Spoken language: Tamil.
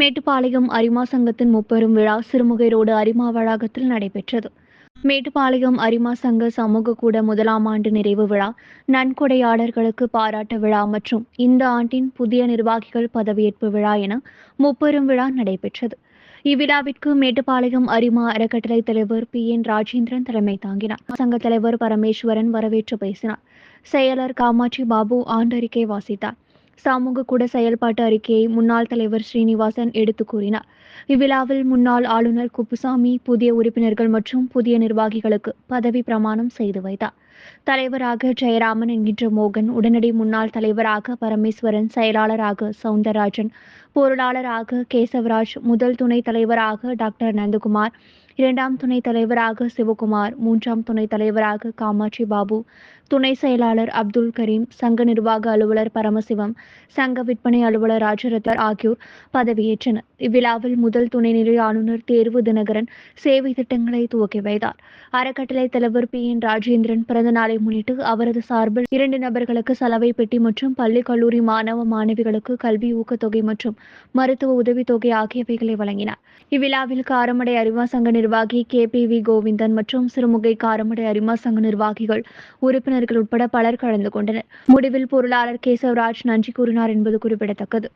மேட்டுப்பாளையம் அரிமா சங்கத்தின் முப்பெரும் விழா சிறுமுகை ரோடு அரிமா வளாகத்தில் நடைபெற்றது. மேட்டுப்பாளையம் அரிமா சங்க சமூக கூட முதலாம் ஆண்டு நிறைவு விழா நன்கொடையாளர்களுக்கு பாராட்டு விழா மற்றும் இந்த ஆண்டின் புதிய நிர்வாகிகள் பதவியேற்பு விழா என முப்பெரும் விழா நடைபெற்றது. இவ்விழாவிற்கு மேட்டுப்பாளையம் அரிமா அறக்கட்டளை தலைவர் பி. என். ராஜேந்திரன் தலைமை தாங்கினார். சங்க தலைவர் பரமேஸ்வரன் வரவேற்று பேசினார். செயலர் காமாட்சி பாபு ஆண்டறிக்கை வாசித்தார். சமூக கூட செயல்பாட்டு அறிக்கையை முன்னாள் தலைவர் ஸ்ரீனிவாசன் எடுத்து கூறினார். இவ்விழாவில் முன்னாள் ஆளுநர் குப்புசாமி புதிய உறுப்பினர்கள் மற்றும் புதிய நிர்வாகிகளுக்கு பதவி பிரமாணம் செய்து வைத்தார். தலைவராக ஜெயராமன் என்கின்ற மோகன் உடனடி முன்னாள் தலைவராக பரமேஸ்வரன் செயலாளராக சவுந்தரராஜன் பொருளாளராக கேசவராஜ் முதல் துணைத் தலைவராக டாக்டர் நந்தகுமார் இரண்டாம் துணைத் தலைவராக சிவகுமார் மூன்றாம் துணைத் தலைவராக காமாட்சி பாபு துணை செயலாளர் அப்துல் கரீம் சங்க நிர்வாக அலுவலர் பரமசிவம் சங்க விற்பனை அலுவலர் ராஜரத்தர் ஆகியோர் பதவியேற்றனர். இவ்விழாவில் முதல் துணைநிலை ஆளுநர் தேர்வு தினகரன் சேவை திட்டங்களை துவக்கி வைத்தார். அறக்கட்டளை தலைவர் பி. என். ராஜேந்திரன் பிறந்த நாளை முன்னிட்டு அவரது சார்பில் இரண்டு நபர்களுக்கு சலவை பெட்டி மற்றும் பள்ளி கல்லூரி மாணவ மாணவிகளுக்கு கல்வி ஊக்கத்தொகை மற்றும் மருத்துவ உதவித்தொகை ஆகியவைகளை வழங்கினார். இவ்விழாவில் காரமடை அறிவா சங்க நிர்வாகி கே பி வி கோவிந்தன் மற்றும் சிறுமுகை காரமடை அரிமா சங்க நிர்வாகிகள் உறுப்பினர்கள் உட்பட பலர் கலந்து கொண்டனர். முடிவில் பொருளாளர் கேசவராஜ் நன்றி கூறினார் என்பது குறிப்பிடத்தக்கது.